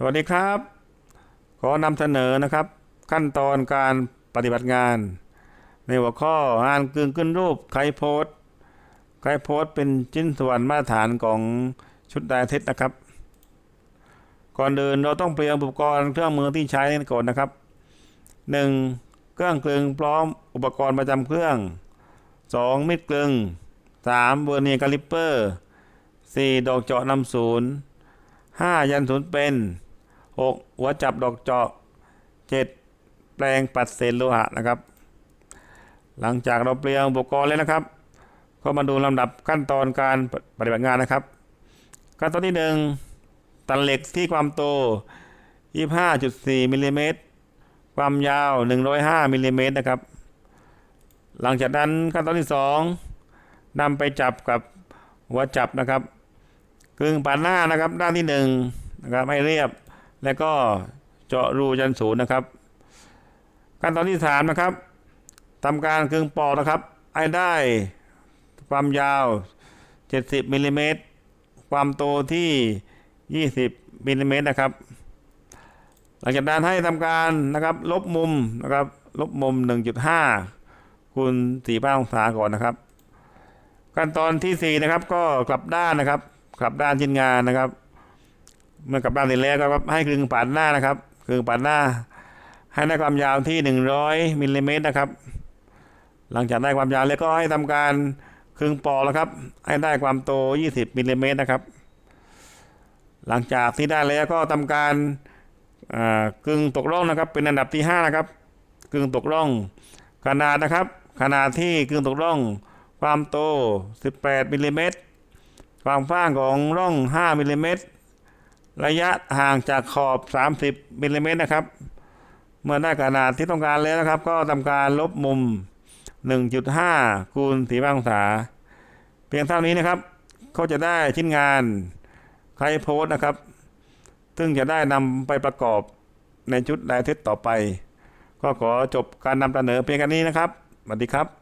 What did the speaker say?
สวัสดีครับ ขอนำเสนอนะครับ ขั้นตอนการปฏิบัติงาน ในหัวข้องานกึ่งขึ้นรูปไคโพสไคโพสเป็นชิ้นส่วนมาตรฐานของชุดไดเทสนะครับ ก่อนเดินเราต้องเตรียมอุปกรณ์เครื่องมือที่ใช้ก่อนนะครับ 1. เครื่องกลึงพร้อมอุปกรณ์ประจำเครื่อง 2. มิดกลึง 3. เวอร์เนียร์คาลิปเปอร์ 4. ดอกเจาะนำศูนย์ 5. ยันศูนย์เป็น 6. หัวจับดอกเจาะ 7. แปลงปัดเศษโลหะนะครับ หลังจากเราเตรียมอุปกรณ์แล้วนะครับ ก็มาดูลำดับขั้นตอนการปฏิบัติงานนะครับ ขั้นตอนที่ 1 ตัดเหล็กที่ความโต 25.4มิลลิเมตรความยาว 105มิลลิเมตรนะครับ หลังจากนั้นขั้นตอนที่ 2นำไปจับกับหัวจับนะครับกึ่งปาดหน้านะครับ ด้านที่หนึ่งนะครับให้เรียบ แล้วก็เจาะรูยันศูนย์นะครับ ขั้นตอนที่สามนะครับทำการกึ่งปอกนะครับให้ได้ความยาว 70มิลลิเมตรความโตที่ 20มิลลิเมตรนะครับ หลังจากนั้นให้ทำการนะครับ ลบมุมนะครับ ลบมุม 1.5คูณ45องศาก่อนนะครับ ขั้นตอนที่ 4 นะครับ ก็กลับด้านนะครับ กลับด้านชิ้นงานนะครับ เมื่อกลับด้านเสร็จแล้วก็ให้กึ่งปาดหน้านะครับกึ่งปาดหน้า ให้ได้ความยาวที่ 100มิลลิเมตรนะครับ หลังจากได้ความยาวแล้วก็ให้ทำการครึ่งปอแล้วครับ ให้ได้ความโต 20มิลลิเมตรนะครับ หลังจากที่ได้แล้วก็ทำการกึ่งตกร่องนะครับ เป็นอันดับที่ 5 นะครับกึ่งตกร่อง ขนาดนะครับ ขนาดที่กึ่งตกร่อง ความโต 18มิลลิเมตรความกว้างของร่อง 5มิลลิเมตร ระยะห่างจากขอบ 30มิลลิเมตรนะครับ เมื่อได้ขนาดที่ต้องการแล้วนะครับ ก็ทำการลบมุม 1.5 คูณ45องศา เพียงเท่านี้นะครับก็จะได้ชิ้นงานไคโพสต์นะครับ ซึ่งจะได้นำไปประกอบในชุดลายเทสต่อไป ก็ขอจบการนำเสนอเพียงแค่นี้นะครับสวัสดีครับ